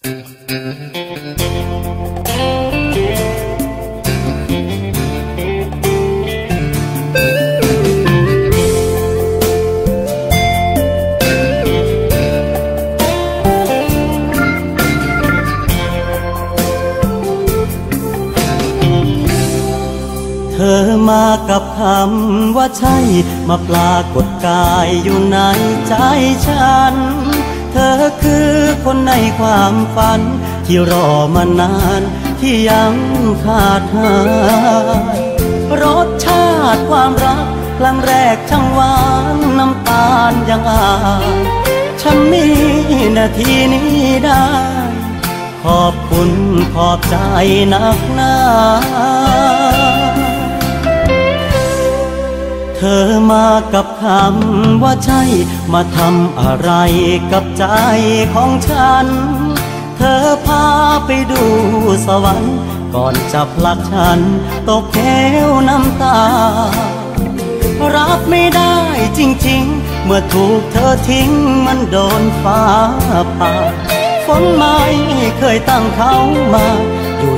เธอมากับคำว่าใช่ มาปรากฏกายอยู่ในใจฉัน เธอคือคนในความฝัน ที่รอมานานที่ยังขาดหายรสชาติความรักครั้งแรกช่างหวานน้ำตาลยังอายฉันมีนาทีนี้ได้ ขอบคุณขอบใจนักหนา เธอมากับคำว่าใช่ มาทำอะไรกับใจของฉัน เธอพาไปดูสวรรค์ก่อนจะผลักฉันตกแก้วน้ำตา รับไม่ได้จริงๆ เมื่อถูกเธอทิ้งมันโดนฟ้าผ่าฝนไม่เคยตั้งเขามา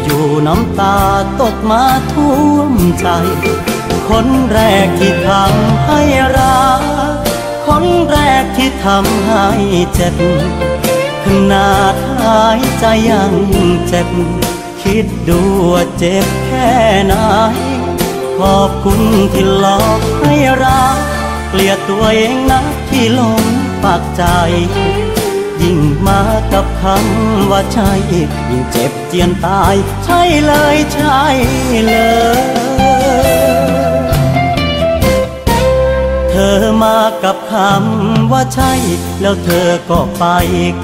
อยู่ๆน้ำตาตกมาท่วมใจ คนแรกที่ทำให้รัก คนแรกที่ทำให้เจ็บ ขนาดหายใจยังเจ็บ คิดดูว่าเจ็บแค่ไหน ขอบคุณที่หลอกให้รัก เกลียดตัวเองนะที่ลงปากใจ ยิ่งมากับคำว่าใช่ ยิ่งเจ็บเจียนตาย ใช่เลยใช่เลย กับคำว่าใช่ แล้วเธอก็ไป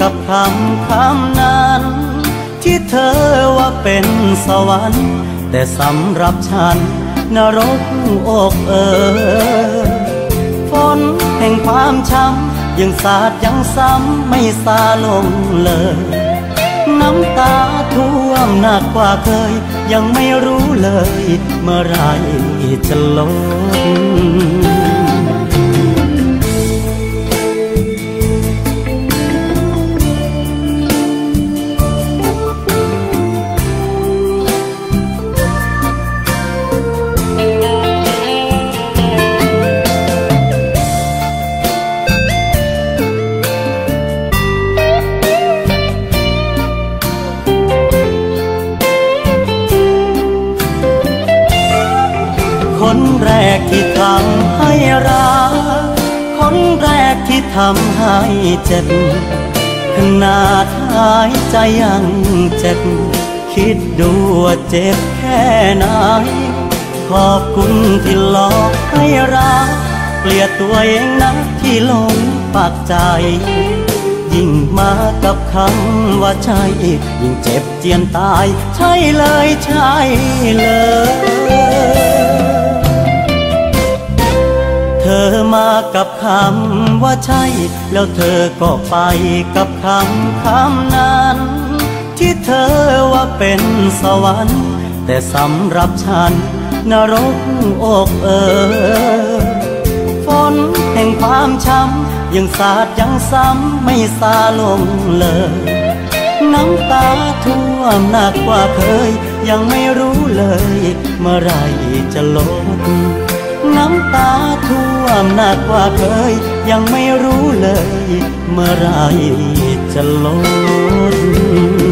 กับคำคำนั้น ที่เธอว่าเป็นสวรรค์ แต่สำหรับฉันนรกอกเออฝนแห่งความช้ำยังสาดยังซ้ำไม่ซาลงเลย น้ำตาท่วมหนักกว่าเคย ยังไม่รู้เลย เมื่อไรจะลด รักคนแรกที่ทำให้เจ็บขนาดหายใจยังเจ็บ คิดดูว่าเจ็บแค่ไหน ขอบคุณที่หลอกให้รักเกลียดตัวเองนะที่ลงปากใจ ยิ่งมากับคำว่าใช่ ยิ่งเจ็บเจียนตาย ใช่เลยใช่เลย ธอมากับคำว่าใช่ แล้วเธอก็ไปกับคำคำนั้น ที่เธอว่าเป็นสวรรค์ แต่สำหรับฉันนรกอกเออฝนแห่งความช้ำยังสาดยังซ้ำไม่ซาลงเลยน้ำตาท่วมหนักกว่าเคย ยังไม่รู้เลย เมื่อไรจะลด น้ำตาท่วมหนักกว่าเคย ยังไม่รู้เลย เมื่อไรจะลด